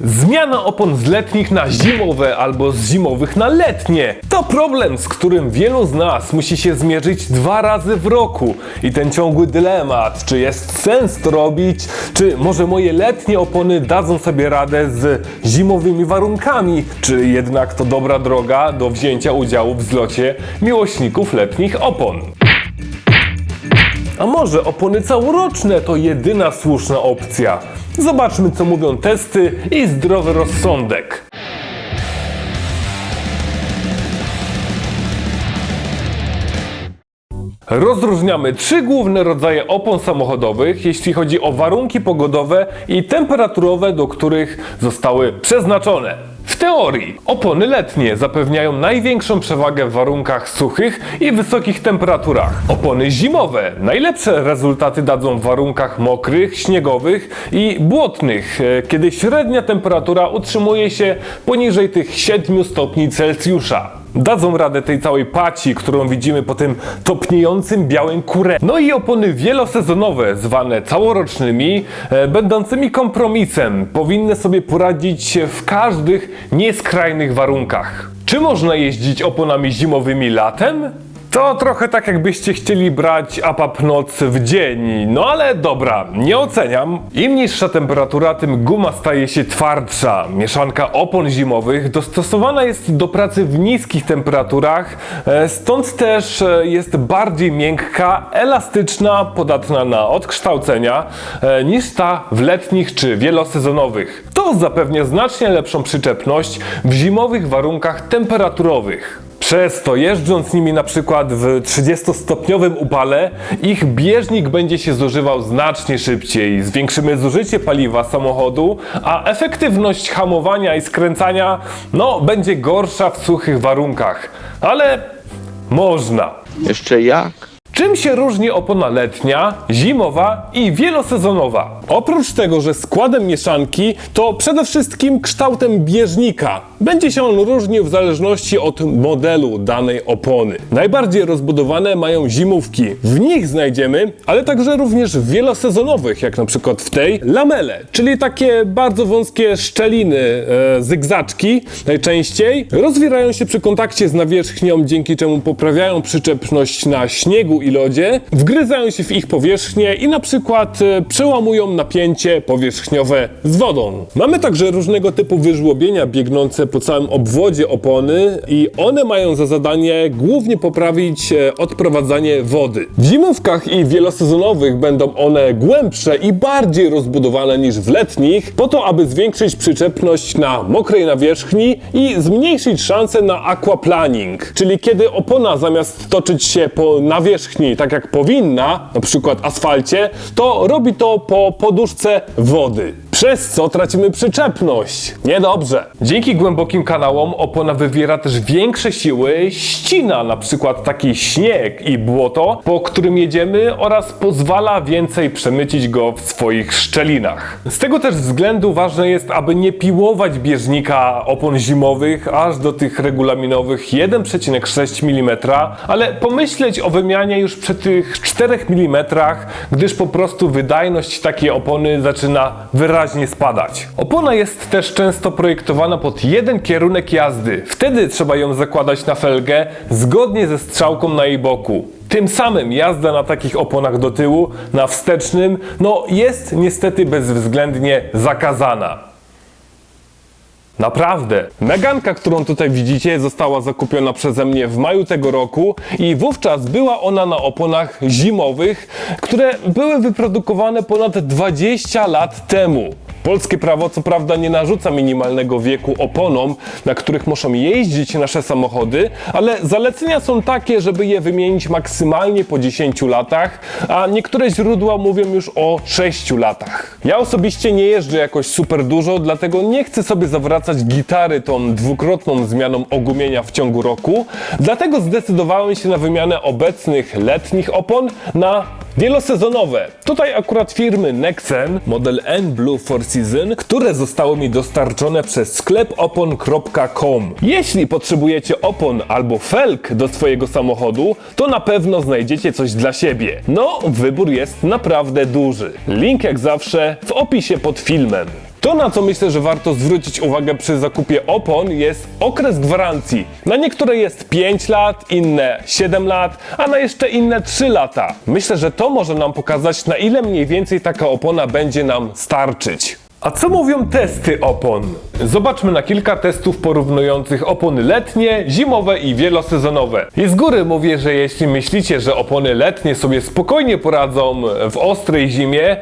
Zmiana opon z letnich na zimowe albo z zimowych na letnie to problem, z którym wielu z nas musi się zmierzyć dwa razy w roku. I ten ciągły dylemat, czy jest sens to robić, czy może moje letnie opony dadzą sobie radę z zimowymi warunkami, czy jednak to dobra droga do wzięcia udziału w zlocie miłośników letnich opon. A może opony całoroczne to jedyna słuszna opcja? Zobaczmy, co mówią testy i zdrowy rozsądek. Rozróżniamy trzy główne rodzaje opon samochodowych, jeśli chodzi o warunki pogodowe i temperaturowe, do których zostały przeznaczone. W teorii opony letnie zapewniają największą przewagę w warunkach suchych i wysokich temperaturach. Opony zimowe najlepsze rezultaty dadzą w warunkach mokrych, śniegowych i błotnych, e, kiedy średnia temperatura utrzymuje się poniżej tych 7 stopni Celsjusza dadzą radę tej całej paci, którą widzimy po tym topniejącym białym kurę. No i opony wielosezonowe, zwane całorocznymi, e, będącymi kompromisem, powinny sobie poradzić w każdych nieskrajnych warunkach. Czy można jeździć oponami zimowymi latem? To trochę tak jakbyście chcieli brać APAP noc w dzień. No ale dobra, nie oceniam. Im niższa temperatura, tym guma staje się twardsza. Mieszanka opon zimowych dostosowana jest do pracy w niskich temperaturach, e, stąd też e, jest bardziej miękka, elastyczna, podatna na odkształcenia e, niż ta w letnich czy wielosezonowych. To zapewnia znacznie lepszą przyczepność w zimowych warunkach temperaturowych. Przez to jeżdżąc nimi na przykład w 30-stopniowym upale, ich bieżnik będzie się zużywał znacznie szybciej. Zwiększymy zużycie paliwa samochodu, a efektywność hamowania i skręcania no, będzie gorsza w suchych warunkach. Ale można. Jeszcze jak? Czym się różni opona letnia, zimowa i wielosezonowa? Oprócz tego, że składem mieszanki, to przede wszystkim kształtem bieżnika. Będzie się on różnił w zależności od modelu danej opony. Najbardziej rozbudowane mają zimówki. W nich znajdziemy, ale także również w wielosezonowych, jak na przykład w tej, lamele, czyli takie bardzo wąskie szczeliny, e, zygzaczki najczęściej, rozwierają się przy kontakcie z nawierzchnią, dzięki czemu poprawiają przyczepność na śniegu i lodzie, wgryzają się w ich powierzchnię i na przykład e, przełamują napięcie powierzchniowe z wodą. Mamy także różnego typu wyżłobienia biegnące po całym obwodzie opony i one mają za zadanie głównie poprawić e, odprowadzanie wody. W zimówkach i wielosezonowych będą one głębsze i bardziej rozbudowane niż w letnich, po to aby zwiększyć przyczepność na mokrej nawierzchni i zmniejszyć szanse na aquaplaning, czyli kiedy opona zamiast toczyć się po nawierzchni tak jak powinna, na przykład asfalcie, to robi to po poduszce wody. Przez co tracimy przyczepność. Niedobrze. Dzięki głębokim kanałom opona wywiera też większe siły, ścina na przykład taki śnieg i błoto, po którym jedziemy oraz pozwala więcej przemycić go w swoich szczelinach. Z tego też względu ważne jest, aby nie piłować bieżnika opon zimowych aż do tych regulaminowych 1,6 mm, ale pomyśleć o wymianie już przy tych 4 mm, gdyż po prostu wydajność takiej opony zaczyna wyraźnie spadać. Opona jest też często projektowana pod jeden kierunek jazdy. Wtedy trzeba ją zakładać na felgę zgodnie ze strzałką na jej boku. Tym samym jazda na takich oponach do tyłu, na wstecznym, no jest niestety bezwzględnie zakazana. Naprawdę. Meganka, którą tutaj widzicie, została zakupiona przeze mnie w maju tego roku i wówczas była ona na oponach zimowych, które były wyprodukowane ponad 20 lat temu. Polskie prawo co prawda nie narzuca minimalnego wieku oponom, na których muszą jeździć nasze samochody, ale zalecenia są takie, żeby je wymienić maksymalnie po 10 latach, a niektóre źródła mówią już o 6 latach. Ja osobiście nie jeżdżę jakoś super dużo, dlatego nie chcę sobie zawracać gitary tą dwukrotną zmianą ogumienia w ciągu roku, dlatego zdecydowałem się na wymianę obecnych letnich opon na Wielosezonowe. Tutaj akurat firmy Nexen, model N Blue Four Season, które zostały mi dostarczone przez sklep opon.com. Jeśli potrzebujecie opon albo felg do swojego samochodu, to na pewno znajdziecie coś dla siebie. No, wybór jest naprawdę duży. Link jak zawsze w opisie pod filmem. To, na co myślę, że warto zwrócić uwagę przy zakupie opon, jest okres gwarancji. Na niektóre jest 5 lat, inne 7 lat, a na jeszcze inne 3 lata. Myślę, że to może nam pokazać, na ile mniej więcej taka opona będzie nam starczyć. A co mówią testy opon? Zobaczmy na kilka testów porównujących opony letnie, zimowe i wielosezonowe. I z góry mówię, że jeśli myślicie, że opony letnie sobie spokojnie poradzą w ostrej zimie,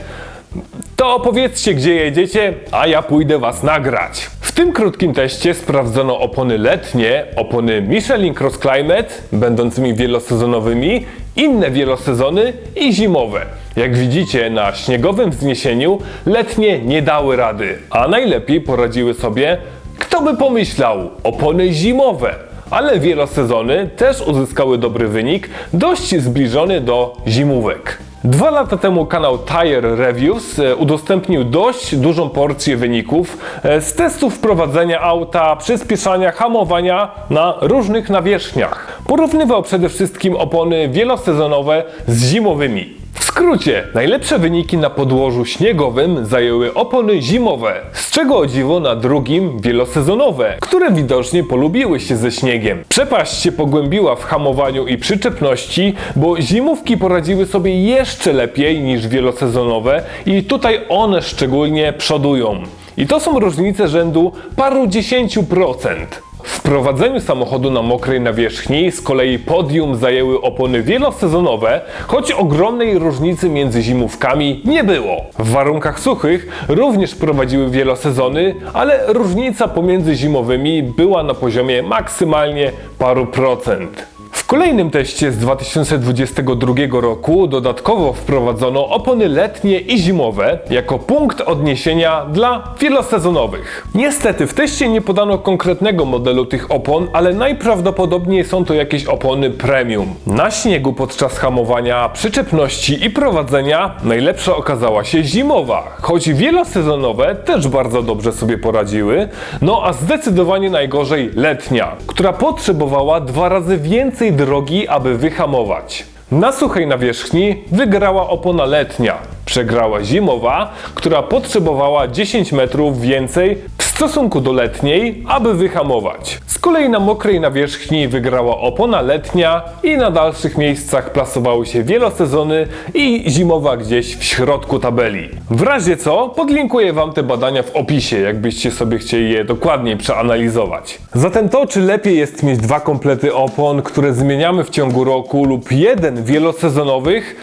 to opowiedzcie, gdzie jedziecie, a ja pójdę was nagrać. W tym krótkim teście sprawdzono opony letnie, opony Michelin Cross Climate, będącymi wielosezonowymi, inne wielosezony i zimowe. Jak widzicie na śniegowym wzniesieniu, letnie nie dały rady, a najlepiej poradziły sobie, kto by pomyślał, opony zimowe. Ale wielosezony też uzyskały dobry wynik, dość zbliżony do zimówek. Dwa lata temu kanał Tire Reviews e, udostępnił dość dużą porcję wyników e, z testów prowadzenia auta, przyspieszania, hamowania na różnych nawierzchniach. Porównywał przede wszystkim opony wielosezonowe z zimowymi. Skrócie, najlepsze wyniki na podłożu śniegowym zajęły opony zimowe, z czego o dziwo na drugim wielosezonowe, które widocznie polubiły się ze śniegiem. Przepaść się pogłębiła w hamowaniu i przyczepności, bo zimówki poradziły sobie jeszcze lepiej niż wielosezonowe i tutaj one szczególnie przodują. I to są różnice rzędu paru dziesięciu procent. W prowadzeniu samochodu na mokrej nawierzchni z kolei podium zajęły opony wielosezonowe, choć ogromnej różnicy między zimówkami nie było. W warunkach suchych również prowadziły wielosezony, ale różnica pomiędzy zimowymi była na poziomie maksymalnie paru procent. W kolejnym teście z 2022 roku dodatkowo wprowadzono opony letnie i zimowe jako punkt odniesienia dla wielosezonowych. Niestety w teście nie podano konkretnego modelu tych opon, ale najprawdopodobniej są to jakieś opony premium. Na śniegu podczas hamowania, przyczepności i prowadzenia najlepsza okazała się zimowa, choć wielosezonowe też bardzo dobrze sobie poradziły, no a zdecydowanie najgorzej letnia, która potrzebowała dwa razy więcej drogi, aby wyhamować. Na suchej nawierzchni wygrała opona letnia, przegrała zimowa, która potrzebowała 10 metrów więcej w stosunku do letniej, aby wyhamować. Z kolei na mokrej nawierzchni wygrała opona letnia i na dalszych miejscach plasowały się wielosezony i zimowa gdzieś w środku tabeli. W razie co, podlinkuję Wam te badania w opisie, jakbyście sobie chcieli je dokładniej przeanalizować. Zatem to, czy lepiej jest mieć dwa komplety opon, które zmieniamy w ciągu roku lub jeden wielosezonowych,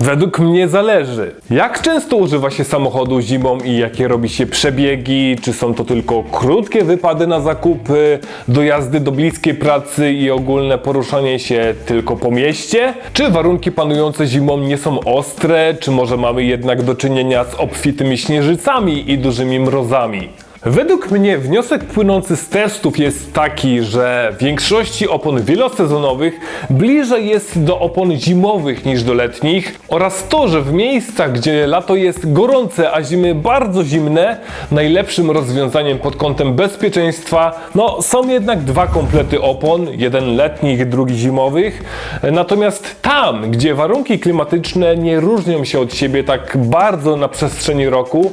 Według mnie zależy. Jak często używa się samochodu zimą i jakie robi się przebiegi? Czy są to tylko krótkie wypady na zakupy, dojazdy do bliskiej pracy i ogólne poruszanie się tylko po mieście? Czy warunki panujące zimą nie są ostre? Czy może mamy jednak do czynienia z obfitymi śnieżycami i dużymi mrozami? Według mnie wniosek płynący z testów jest taki, że w większości opon wielosezonowych bliżej jest do opon zimowych niż do letnich oraz to, że w miejscach, gdzie lato jest gorące, a zimy bardzo zimne, najlepszym rozwiązaniem pod kątem bezpieczeństwa no, są jednak dwa komplety opon, jeden letnich, drugi zimowych. Natomiast tam, gdzie warunki klimatyczne nie różnią się od siebie tak bardzo na przestrzeni roku,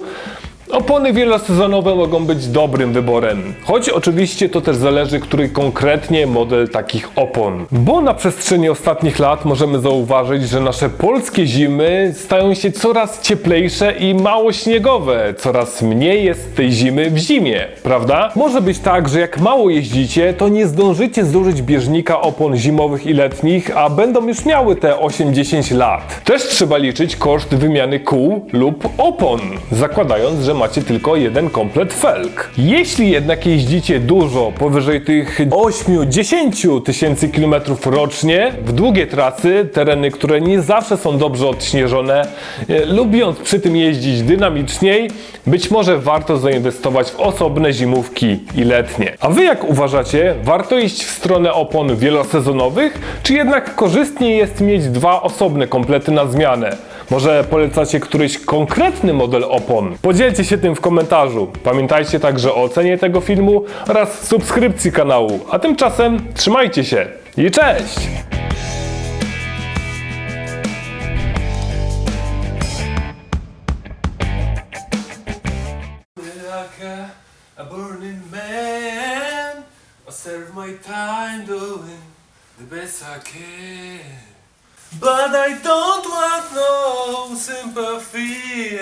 Opony wielosezonowe mogą być dobrym wyborem, choć oczywiście to też zależy, który konkretnie model takich opon. Bo na przestrzeni ostatnich lat możemy zauważyć, że nasze polskie zimy stają się coraz cieplejsze i mało śniegowe, coraz mniej jest tej zimy w zimie, prawda? Może być tak, że jak mało jeździcie, to nie zdążycie zużyć bieżnika opon zimowych i letnich, a będą już miały te 8-10 lat. Też trzeba liczyć koszt wymiany kół lub opon, zakładając, że macie tylko jeden komplet felg. Jeśli jednak jeździcie dużo, powyżej tych 8-10 tysięcy kilometrów rocznie, w długie trasy, tereny, które nie zawsze są dobrze odśnieżone, e, lubiąc przy tym jeździć dynamiczniej, być może warto zainwestować w osobne zimówki i letnie. A wy jak uważacie, warto iść w stronę opon wielosezonowych, czy jednak korzystniej jest mieć dwa osobne komplety na zmianę? Może polecacie któryś konkretny model opon? Podzielcie się tym w komentarzu. Pamiętajcie także o ocenie tego filmu oraz subskrypcji kanału. A tymczasem trzymajcie się i cześć! Serve my time doing the best I can. But I don't want no sympathy.